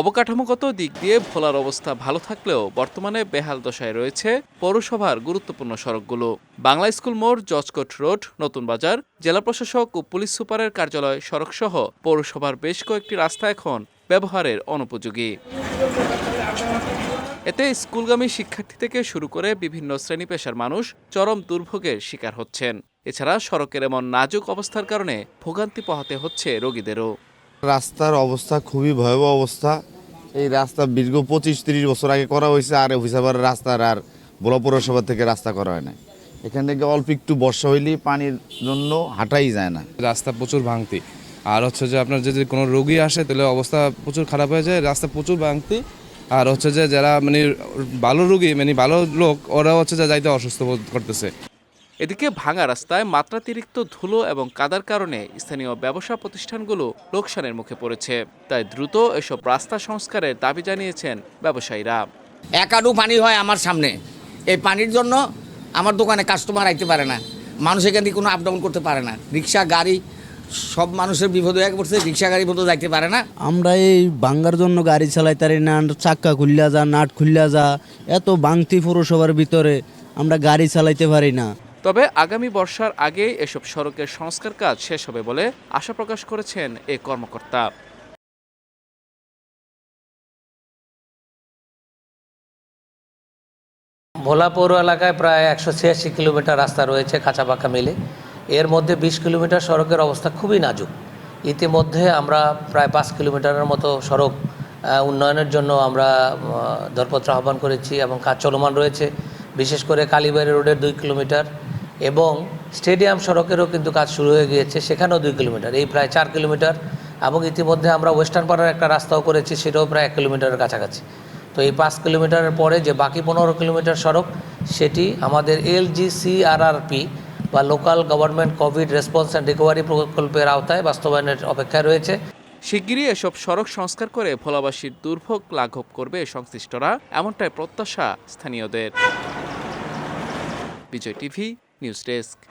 অবকাঠামোগত দিক দিয়ে ভোলার অবস্থা ভালো থাকলেও বর্তমানে বেহাল দশায় রয়েছে পৌরসভার গুরুত্বপূর্ণ সড়কগুলো। বাংলা স্কুল মোড়, জজকোট রোড, নতুন বাজার, জেলা প্রশাসক ও পুলিশ সুপারের কার্যালয় সড়কসহ পৌরসভার বেশ কয়েকটি রাস্তা এখন ব্যবহারের অনুপযোগী। এতে স্কুলগামী শিক্ষার্থী থেকে শুরু করে বিভিন্ন শ্রেণি পেশার মানুষ চরম দুর্ভোগের শিকার হচ্ছেন। এছাড়া সড়কের এমন নাজুক অবস্থার কারণে ভোগান্তি পোহাতে হচ্ছে রোগীদেরও। রাস্তার অবস্থা খুবই ভয়াবহ অবস্থা। এই রাস্তা দীর্ঘ পঁচিশ তিরিশ বছর আগে করা হয়েছে, আর অফিসার রাস্তার আর বড় পৌরসভা থেকে রাস্তা করা হয় না এখান থেকে অল্প একটু বর্ষা হইলেই পানির জন্য হাঁটাই যায় না। রাস্তা প্রচুর ভাঙতি। আর হচ্ছে যে আপনার যদি কোনো রোগী আসে, তাহলে অবস্থা প্রচুর খারাপ হয়ে যায়, রাস্তা প্রচুর ভাঙতি। আর হচ্ছে যে যারা মানে ভালো রোগী মানে ভালো লোক ওরা হচ্ছে যে যাইতে অসুস্থ বোধ করতেছে। এদিকে ভাঙা রাস্তায় মাত্রাতিরিক্ত ধুলো এবং কাদার কারণে স্থানীয় ব্যবসা প্রতিষ্ঠানগুলো লোকসানের মুখে পড়েছে। তাই দ্রুত এসব রাস্তা সংস্কারের দাবি জানিয়েছেন ব্যবসায়ীরা। একাডু পানি হয় আমার সামনে। এই পানির জন্য আমার দোকানে কাস্টমার আইতে পারে না। মানুষ এখান থেকে কোনো আপ ডাউন করতে পারে না। রিক্সা গাড়ি সব মানুষের বিপদ হয়ে পড়ছে রিক্সা গাড়ি মতো যাইতে পারে না। আমরা এই বাঙ্গার জন্য গাড়ি চালাই তারি না চাক্কা খুললা যা নাট খুললা যা এত বাংতি পৌরসভার ভিতরে আমরা গাড়ি চালাইতে পারি না। তবে আগামী বর্ষার আগেই এসব সড়কের সংস্কার কাজ শেষ হবে বলে আশা প্রকাশ করেছেন এ কর্মকর্তা। ভোলা পৌর এলাকায় প্রায় একশো ছিয়াশি কিলোমিটার রাস্তা রয়েছে কাঁচাপাকা মিলে। এর মধ্যে বিশ কিলোমিটার সড়কের অবস্থা খুবই নাজুক। ইতিমধ্যে আমরা প্রায় পাঁচ কিলোমিটারের মতো সড়ক উন্নয়নের জন্য আমরা দরপত্র আহ্বান করেছি এবং কাজ চলমান রয়েছে। বিশেষ করে কালীবাড়ি রোডের দুই কিলোমিটার এবং স্টেডিয়াম সড়কেরও কিন্তু কাজ শুরু হয়ে গিয়েছে, সেখানেও দুই কিলোমিটার। এই প্রায় চার কিলোমিটার এবং ইতিমধ্যে আমরা ওয়েস্টার্ন পাড়ার একটা রাস্তাও করেছি, সেটাও প্রায় এক কিলোমিটারের কাছাকাছি। তো এই পাঁচ কিলোমিটারের পরে যে বাকি পনেরো কিলোমিটার সড়ক, সেটি আমাদের এলজিসিআরআরপি বা local government covid response and recovery প্রকল্পের আওতায় বাস্তবায়নের অপেক্ষায় রয়েছে। শিগগিরই এসব সড়ক সংস্কার করে ভোলাবাসীর দুর্ভোগ লাঘব করবে সংশ্লিষ্টরা, এমনটাই প্রত্যাশা স্থানীয়দের। বিজয় টিভি ന്യൂസ് ഡെസ്ക്